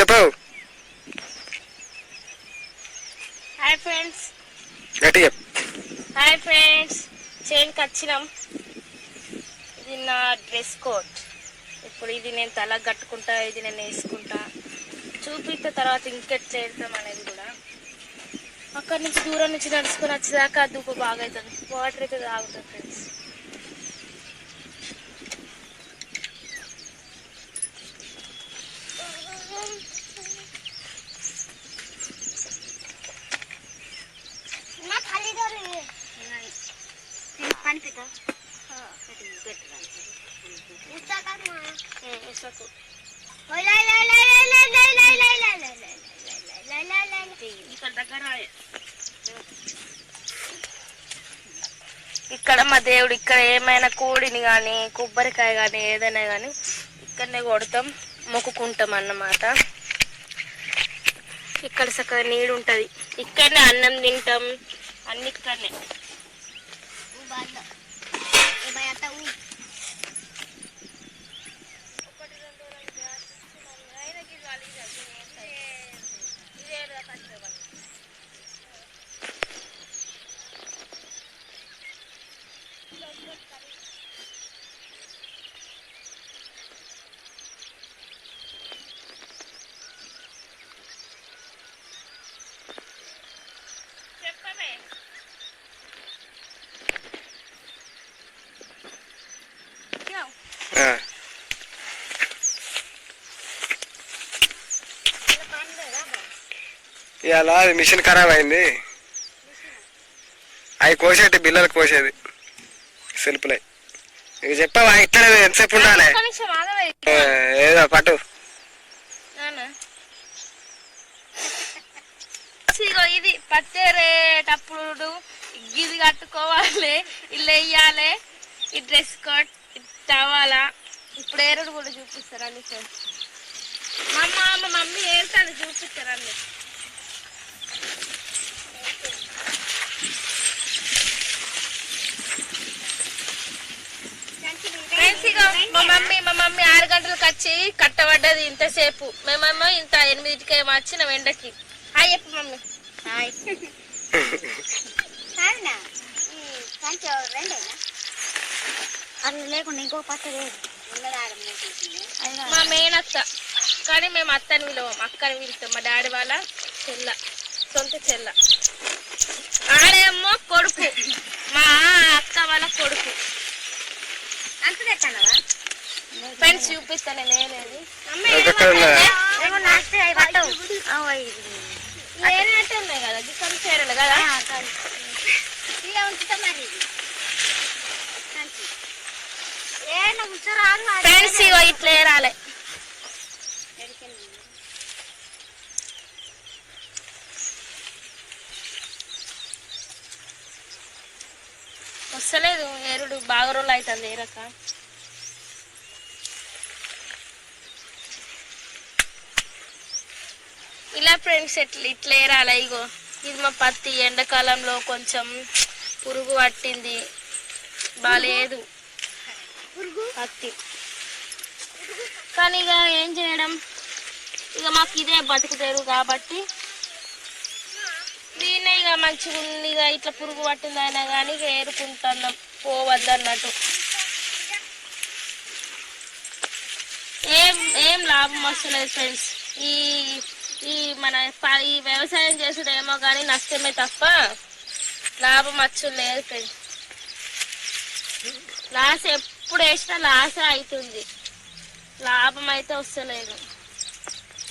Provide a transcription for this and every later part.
చెప్పవు? Hi friends గట్టి చెప్పు. హాయ్ ఫ్రెండ్స్ చైన్కి వచ్చినాం. ఇది నా డ్రెస్ కోట్ ఇప్పుడు ఇది నేను తల కట్టుకుంటా ఇది నేను వేసుకుంటా. చూపిస్తే తర్వాత ఇంకెట్లా వెళ్తాం అనేది కూడా. అక్కడి నుంచి దూరం నుంచి నడుచుకొని వచ్చేదాకా దుప్పు బాగా అవుతుంది వాటర్ అయితే తాగుతుంది ఫ్రెండ్స్ ఇక్కడ మా దేవుడు ఇక్కడ ఏమైనా కోడిని కానీ కొబ్బరికాయ కానీ ఏదైనా కానీ ఇక్కడనే కొడతాం మొక్కుకుంటాం అన్నమాట. ఇక్కడ చక్కగా నీడు ఉంటుంది. ఇక్కడనే అన్నం తింటాం. అన్ని ఇక్కడనే అది మిషన్ ఖరాబ్ అయింది. అవి కోసేటి బిల్లలకు కోసేది. సెల్పులై. ఇక చెప్పావా? ఇట్లా ఎంతసేపు ఉండాలి? ఏదో పట్టు. ఇది పత్తేరేటప్పుడు ఇది కట్టుకోవాలి ఇల్లు వేయాలి ఈ డ్రెస్ కోట్ తవ్వాలా ఇప్పుడు ఏరుడు కూడా చూపిస్తారు అన్ని మా అమ్మ మమ్మీ ఏరుతాను చూపిస్తారు అన్ని ఫ్రెండ్స్ ఇగో మా మమ్మీ మా మమ్మీ ఆరు గంటలకు వచ్చి కట్టబడ్డది ఇంతసేపు. మేమేమో ఇంత ఎనిమిదింటికి ఏమో వచ్చిన ఎండకి హాయ్ చెప్పు మమ్మీ. అది లేకుండా లేదు. మా మేనత్త. కానీ మేము అత్తని పిలవం అక్కని పిలుస్తాం. మా డాడీ వాళ్ళ చెల్ల సొంత చెల్ల. ఆడేమో కొడుకు. మా అత్త వాళ్ళ కొడుకు. అంత తెచ్చానవా? ఫ్రెండ్స్ చూపిస్తాను నేనేది కదా చీరలు కదా? ఫ్రెండ్స్ ఇగో ఇట్లా ఏరాలి వస్తలేదు ఏరుడు బాగా రోజులు అవుతుంది ఏరక. ఇలా ఫ్రెండ్స్ ఎట్లా ఇట్లా ఏరాలి ఇగో? ఇది మా పత్తి ఎండాకాలంలో కొంచెం పురుగు పట్టింది. బాగాలేదు పత్తి. కానీ ఇక ఏం చేయడం? ఇక మాకు ఇదే బతుకుతారు కాబట్టి దీన్నే ఇక మంచిగా ఉంది. ఇక ఇట్లా పురుగు పట్టింది అయినా కానీ ఇక ఏరుకుంటున్నాం. పోవద్దన్నట్టు. ఏం ఏం లాభం వస్తలేదు ఫ్రెండ్స్ ఈ ఈ మన ప- ఈ వ్యవసాయం చేసుడు ఏమో కానీ నష్టమే తప్ప లాభం అచ్చు లేదు ఫ్రెండ్స్ లాస్ ఎప్పుడు వేసినా లాసే అవుతుంది లాభం అయితే వస్తలేదు.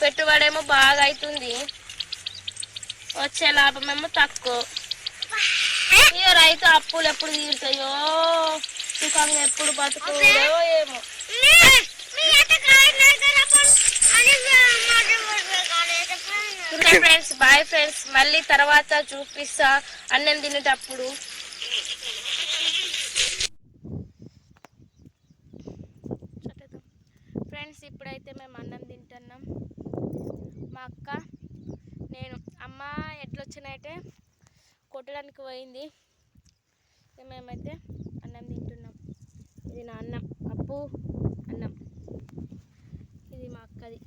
పెట్టుబడి ఏమో బాగా అవుతుంది వచ్చే లాభం ఏమో తక్కువ. ఇక రైతు అప్పులు ఎప్పుడు తీరుతాయో సుఖంగా ఎప్పుడు బతుకుతాయో ఏమో. ఫ్రెండ్స్ బాయ్ ఫ్రెండ్స్ మళ్ళీ తర్వాత చూపిస్తా. అన్నం తినేటప్పుడు. ఫ్రెండ్స్ ఇప్పుడైతే మేము అన్నం తింటున్నాం. మా అక్క నేను అమ్మ ఎట్లొచ్చినైతే కొట్టడానికి పోయింది మేమైతే అన్నం తింటున్నాం. ఇది నా అన్నం. అప్పు అన్నం ఇది మా అక్కది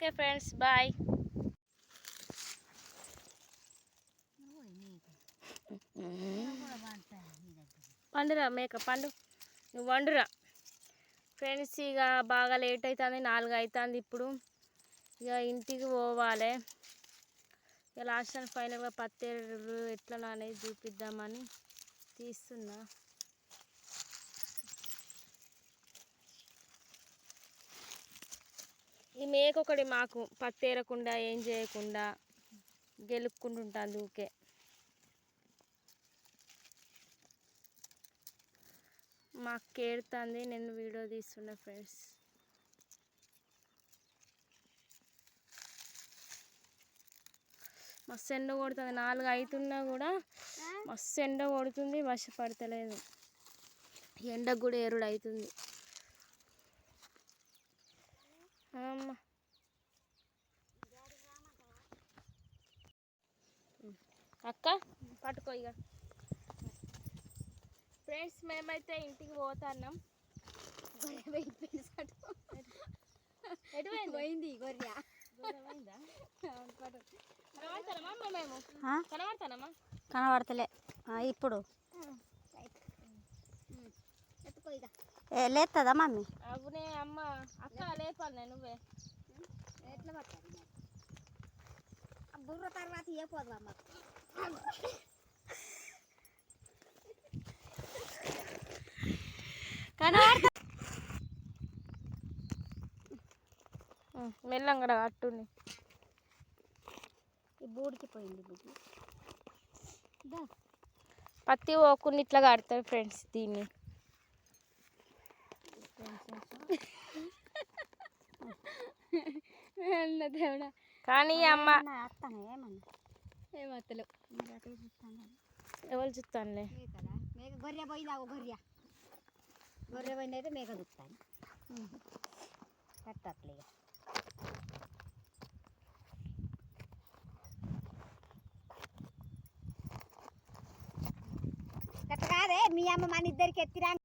ఓకే ఫ్రెండ్స్ బాయ్. పండురా మేక పండు. నువ్వు వండురా. ఫ్రెండ్స్ ఇక బాగా లేట్ అవుతుంది నాలుగు అవుతుంది ఇప్పుడు. ఇక ఇంటికి పోవాలి. ఇక లాస్ట్ అండ్ ఫైనల్గా పత్తి ఎట్లా అనేది చూపిద్దామని తీస్తున్నా. ఈ మేకొకటి మాకు పత్తేరకుండా ఏం చేయకుండా గెలుక్కుంటుంటుంది ఊకే మాకు కేడుతుంది నేను వీడియో తీస్తున్నా ఫ్రెండ్స్. మస్తు ఎండ కొడుతుంది నాలుగు అవుతున్నా కూడా మస్తు ఎండ కొడుతుంది వర్ష పడతలేదు. ఎండకు కూడా ఎరుడు అవుతుంది అమ్మ. అక్క? పట్టుకో ఇక ఫ్రెండ్స్ మేమైతే ఇంటికి పోతున్నాం. పోయింది గొర్రె. కనబడతలే. ఇప్పుడు. లేస్తుందా మమ్మీ? అవునే అమ్మ. అక్క లేపాలి నువ్వే. ఎట్లా పట్టాలి బుర్ర తర్వాత ఏ పోదు అమ్మ మెల్లంగా అట్టుంది ఈ బూడికి పోయింది బుద్ధి పత్తి పోకుండా ఇట్లా కడతారు ఫ్రెండ్స్ దీన్ని. దేవుడా. కానీ అమ్మ అత్తనే? ఏమన్నా? ఏమత్తలు మరి అటు చూస్తాను ఎవరు చూస్తానులే మేక గొర్రె పోయింది? ఆ గొర్రె. గొర్రె పోయింది అయితే మేక చూస్తాను కట్టట్లే. కట్ట కాదే మీ అమ్మ మన ఇద్దరికి ఎత్తిరా